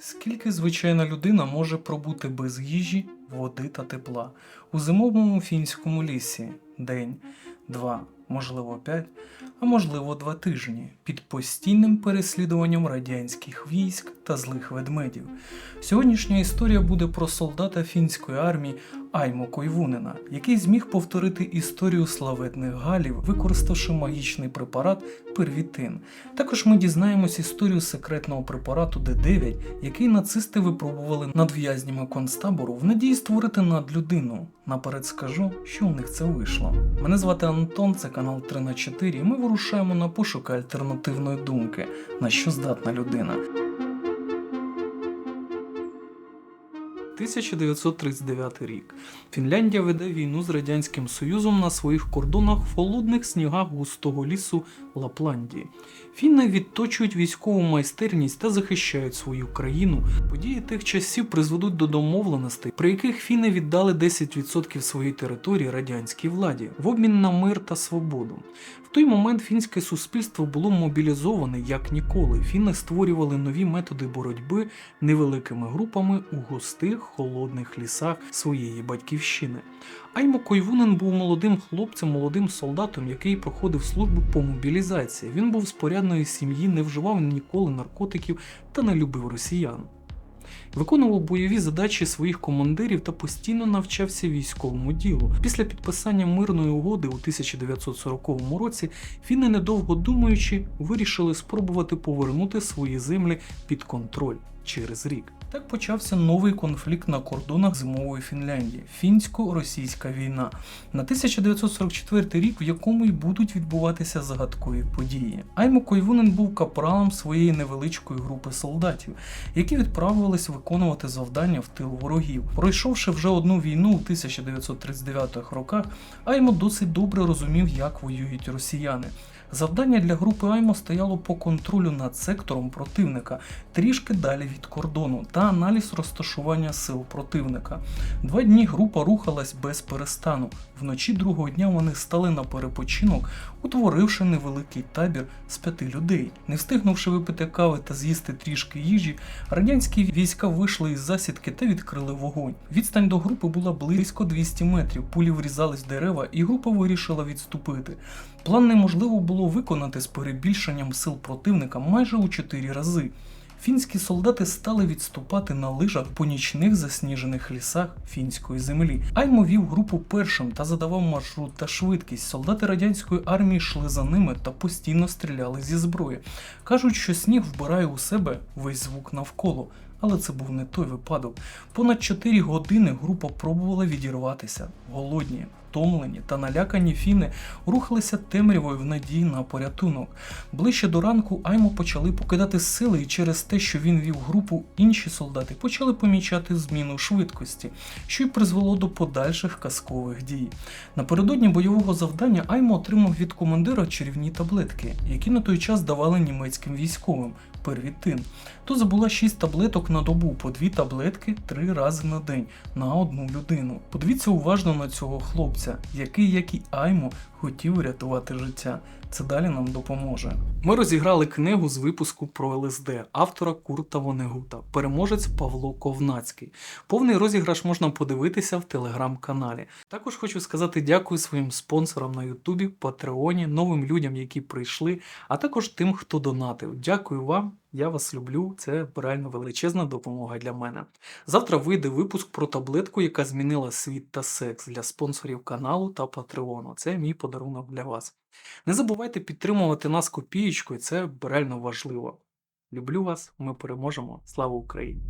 Скільки звичайна людина може пробути без їжі, води та тепла? У зимовому фінському лісі день, два, можливо п'ять, а можливо два тижні під постійним переслідуванням радянських військ та злих ведмедів. Сьогоднішня історія буде про солдата фінської армії Аймо Койвунена, який зміг повторити історію славетних галів, використавши магічний препарат первітин. Також ми дізнаємось історію секретного препарату Д9, який нацисти випробували над в'язнями концтабору в надії створити надлюдину. Наперед скажу, що у них це вийшло. Мене звати Антон, це канал 3 на 4 і ми вирушаємо на пошуки альтернативної думки, на що здатна людина. 1939 рік. Фінляндія веде війну з Радянським Союзом на своїх кордонах в холодних снігах густого лісу Лапландії. Фінни відточують військову майстерність та захищають свою країну. Події тих часів призведуть до домовленостей, при яких фіни віддали 10% своєї території радянській владі в обмін на мир та свободу. В той момент фінське суспільство було мобілізоване як ніколи. Фіни створювали нові методи боротьби невеликими групами у густих холодних лісах своєї батьківщини. Аймо Койвунен був молодим хлопцем, молодим солдатом, який проходив службу по мобілізації. Він був з порядної сім'ї, не вживав ніколи наркотиків та не любив росіян. Виконував бойові задачі своїх командирів та постійно навчався військовому ділу. Після підписання мирної угоди у 1940 році фіни, недовго думаючи, вирішили спробувати повернути свої землі під контроль через рік. Так почався новий конфлікт на кордонах зимової Фінляндії фінсько-російська війна на 1944 рік, в якому й будуть відбуватися загадкові події. Аймо Койвунен був капралом своєї невеличкої групи солдатів, які відправились виконувати завдання в тил ворогів. Пройшовши вже одну війну у 1939-х роках, Аймо досить добре розумів, як воюють росіяни. Завдання для групи Аймо стояло по контролю над сектором противника трішки далі від кордону та аналіз розташування сил противника. Два дні група рухалась без перестану. Вночі другого дня вони стали на перепочинок, утворивши невеликий табір з п'яти людей. Не встигнувши випити кави та з'їсти трішки їжі, радянські війська вийшли із засідки та відкрили вогонь. Відстань до групи була близько 200 метрів. Пулі врізались в дерева, і група вирішила відступити. План неможливо було виконати з перебільшенням сил противника майже у 4 рази. Фінські солдати стали відступати на лижах по нічних засніжених лісах фінської землі. Аймо вів групу першим та задавав маршрут та швидкість. Солдати радянської армії йшли за ними та постійно стріляли зі зброї. Кажуть, що сніг вбирає у себе весь звук навколо. Але це був не той випадок. Понад 4 години група пробувала відірватися. Голодні, втомлені та налякані фіни рухалися темрявою в надії на порятунок. Ближче до ранку Аймо почали покидати сили, і через те, що він вів групу, інші солдати почали помічати зміну швидкості, що й призвело до подальших казкових дій. Напередодні бойового завдання Аймо отримав від командира чарівні таблетки, які на той час давали німецьким військовим. Первітин. То забула 6 таблеток на добу, по 2 таблетки 3 рази на день на одну людину. Подивіться уважно на цього хлопця, який, як і Аймо, хотів врятувати життя. Це далі нам допоможе. Ми розіграли книгу з випуску про ЛСД автора Курта Вонегута, переможець Павло Ковнацький. Повний розіграш можна подивитися в телеграм-каналі. Також хочу сказати дякую своїм спонсорам на Ютубі, Патреоні, новим людям, які прийшли, а також тим, хто донатив. Дякую вам. Я вас люблю, це реально величезна допомога для мене. Завтра вийде випуск про таблетку, яка змінила світ та секс для спонсорів каналу та Патреону. Це мій подарунок для вас. Не забувайте підтримувати нас копієчкою, це реально важливо. Люблю вас, ми переможемо. Слава Україні!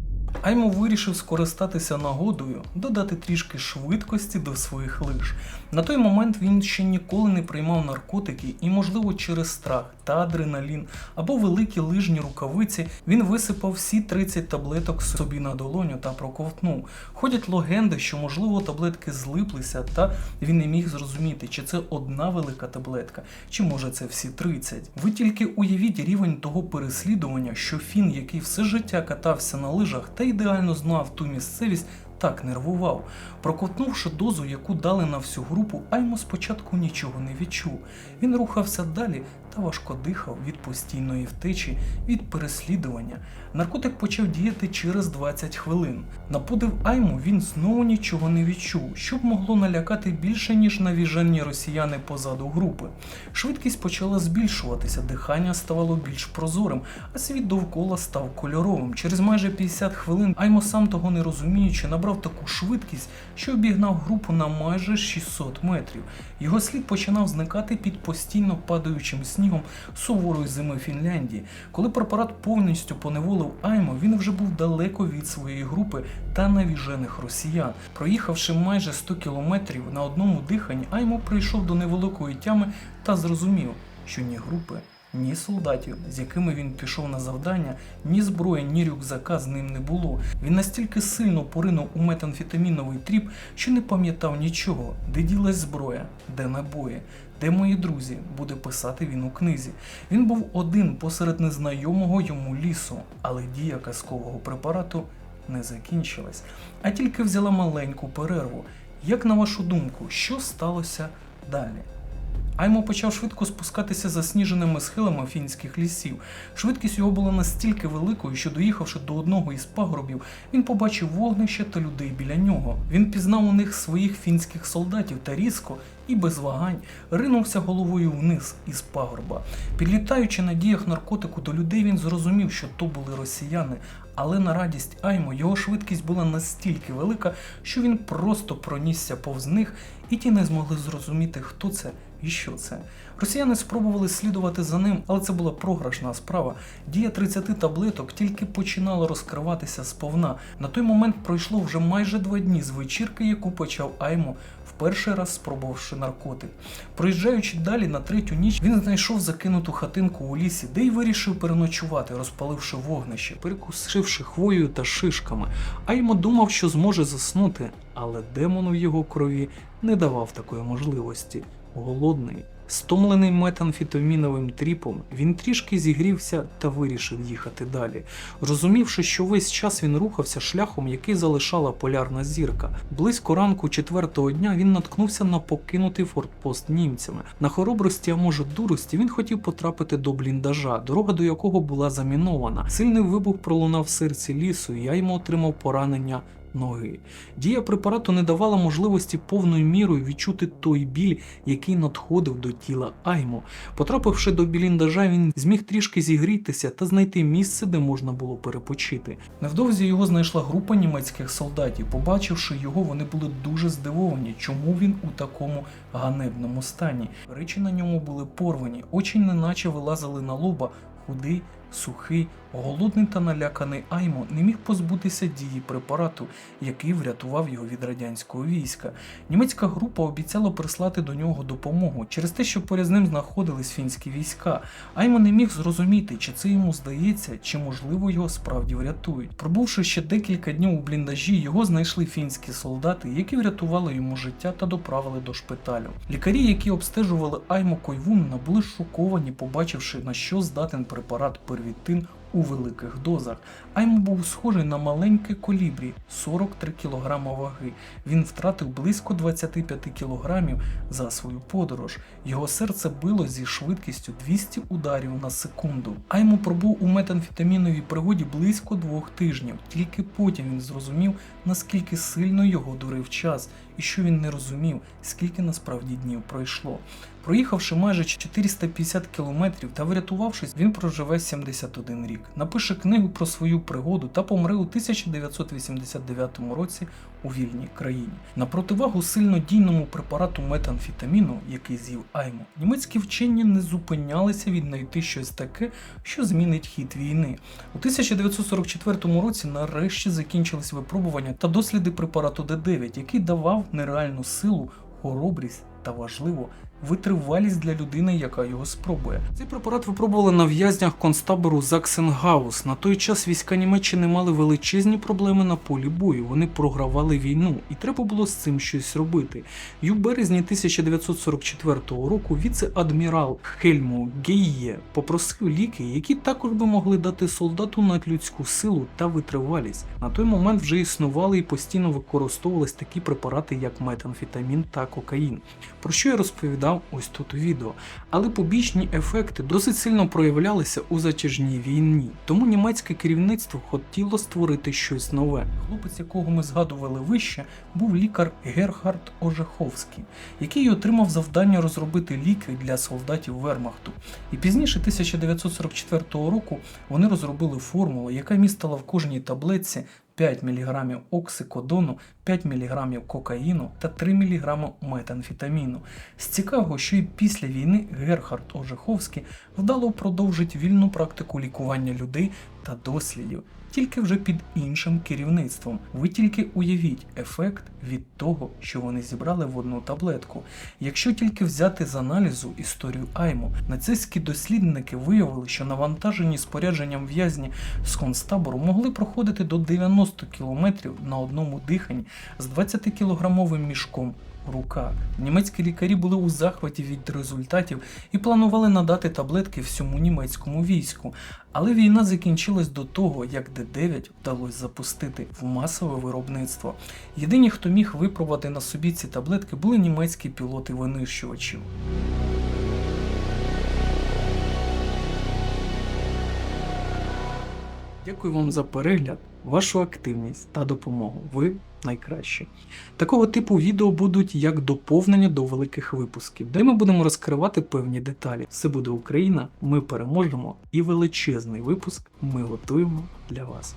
Аймо вирішив скористатися нагодою, додати трішки швидкості до своїх лиж. На той момент він ще ніколи не приймав наркотики, і, можливо, через страх та адреналін або великі лижні рукавиці він висипав всі 30 таблеток собі на долоню та проковтнув. Ходять легенди, що, можливо, таблетки злиплися, та він не міг зрозуміти, чи це одна велика таблетка, чи може це всі 30. Ви тільки уявіть рівень того переслідування, що фін, який все життя катався на лижах та ідеально знав ту місцевість, так нервував. Проковтнувши дозу, яку дали на всю групу, Аймо спочатку нічого не відчув. Він рухався далі та важко дихав від постійної втечі, від переслідування. Наркотик почав діяти через 20 хвилин. На подив Айму він знову нічого не відчув, що б могло налякати більше, ніж навіжені росіяни позаду групи. Швидкість почала збільшуватися, дихання ставало більш прозорим, а світ довкола став кольоровим. Через майже 50 хвилин Аймо сам того не розуміючи, набрав таку швидкість, що обігнав групу на майже 600 метрів. Його слід починав зникати під постійно падаючим снігом суворої зими Фінляндії. Коли препарат повністю поневолив Аймо, він вже був далеко від своєї групи та навіжених росіян. Проїхавши майже 100 кілометрів на одному диханні, Аймо прийшов до невеликої тями та зрозумів, що ні групи, ні солдатів, з якими він пішов на завдання, ні зброї, ні рюкзака з ним не було. Він настільки сильно поринув у метамфетаміновий тріп, що не пам'ятав нічого, де ділась зброя, де набої. Де мої друзі, буде писати він у книзі. Він був один посеред незнайомого йому лісу, але дія казкового препарату не закінчилась, а тільки взяла маленьку перерву. Як на вашу думку, що сталося далі? Аймо почав швидко спускатися засніженими схилами фінських лісів. Швидкість його була настільки великою, що доїхавши до одного із пагорбів, він побачив вогнище та людей біля нього. Він пізнав у них своїх фінських солдатів та різко і без вагань ринувся головою вниз із пагорба. Підлітаючи на діях наркотику до людей, він зрозумів, що то були росіяни. Але на радість Аймо його швидкість була настільки велика, що він просто пронісся повз них, і ті не змогли зрозуміти, хто це і що це. Росіяни спробували слідувати за ним, але це була програшна справа. Дія 30 таблеток тільки починала розкриватися сповна. На той момент пройшло вже майже два дні з вечірки, яку почав Аймо, перший раз спробувавши наркотик. Проїжджаючи далі на третю ніч, він знайшов закинуту хатинку у лісі, де й вирішив переночувати, розпаливши вогнище, перекусивши хвоєю та шишками. Аймо думав, що зможе заснути, але демон у його крові не давав такої можливості. Голодний, стомлений метамфетаміновим тріпом, він трішки зігрівся та вирішив їхати далі, розумівши, що весь час він рухався шляхом, який залишала полярна зірка. Близько ранку четвертого дня він наткнувся на покинутий фортпост німцями. На хоробрості, а може дурості, він хотів потрапити до бліндажа, дорога до якого була замінована. Сильний вибух пролунав серці лісу, я йому отримав поранення ноги. Дія препарату не давала можливості повною мірою відчути той біль, який надходив до тіла Аймо. Потрапивши до біліндажа, він зміг трішки зігрітися та знайти місце, де можна було перепочити. Невдовзі його знайшла група німецьких солдатів. Побачивши його, вони були дуже здивовані, чому він у такому ганебному стані. Речі на ньому були порвані, очі неначе вилазили на лоба, худий, сухий, голодний та наляканий Аймо не міг позбутися дії препарату, який врятував його від радянського війська. Німецька група обіцяла прислати до нього допомогу через те, що поряд з ним знаходились фінські війська. Аймо не міг зрозуміти, чи це йому здається, чи можливо його справді врятують. Пробувши ще декілька днів у бліндажі, його знайшли фінські солдати, які врятували йому життя та доправили до шпиталю. Лікарі, які обстежували Аймо Койвунна, були шоковані, побачивши на що здатен препарат первітин у великих дозах. Аймо був схожий на маленьке колібрі 43 кг ваги. Він втратив близько 25 кг за свою подорож. Його серце било зі швидкістю 200 ударів на секунду. Аймо пробув у метамфетаміновій пригоді близько двох тижнів. Тільки потім він зрозумів, наскільки сильно його дурив час, і що він не розумів, скільки насправді днів пройшло. Проїхавши майже 450 кілометрів та врятувавшись, він проживе 71 рік. Напише книгу про свою пригоду та помре у 1989 році у вільній країні. На противагу сильнодійному препарату метамфетаміну, який з'їв Аймо, німецькі вчені не зупинялися віднайти щось таке, що змінить хід війни. У 1944 році нарешті закінчились випробування та досліди препарату Д9, який давав нереальну силу, хоробрість та важливо витривалість для людини, яка його спробує. Цей препарат випробували на в'язнях концтабору Заксенгаус. На той час війська Німеччини мали величезні проблеми на полі бою. Вони програвали війну, і треба було з цим щось робити. І у березні 1944 року віце-адмірал Хельму Гейє попросив ліки, які також би могли дати солдату надлюдську силу та витривалість. На той момент вже існували і постійно використовувались такі препарати, як метамфетамін та кокаїн. Про що я розповідав ось тут відео. Але побічні ефекти досить сильно проявлялися у затяжній війні. Тому німецьке керівництво хотіло створити щось нове. Хлопець, якого ми згадували вище, був лікар Герхард Ожеховський, який отримав завдання розробити ліки для солдатів Вермахту. І пізніше 1944 року вони розробили формулу, яка містила в кожній таблетці 5 мг оксикодону, 5 мг кокаїну та 3 мг метамфетаміну. З цікавого, що і після війни Герхард Ожеховський вдало продовжить вільну практику лікування людей та дослідів, тільки вже під іншим керівництвом. Ви тільки уявіть ефект від того, що вони зібрали в одну таблетку. Якщо тільки взяти з аналізу історію Айму, нацистські дослідники виявили, що навантажені спорядженням в'язні з концтабору могли проходити до 90 км на одному диханні з 20-кілограмовим мішком руках. Німецькі лікарі були у захваті від результатів і планували надати таблетки всьому німецькому війську. Але війна закінчилась до того, як Д9 вдалося запустити в масове виробництво. Єдині, хто міг випробувати на собі ці таблетки, були німецькі пілоти винищувачів. Дякую вам за перегляд, вашу активність та допомогу. Ви найкращі. Такого типу відео будуть як доповнення до великих випусків, де ми будемо розкривати певні деталі. Все буде Україна, ми переможемо і величезний випуск ми готуємо для вас.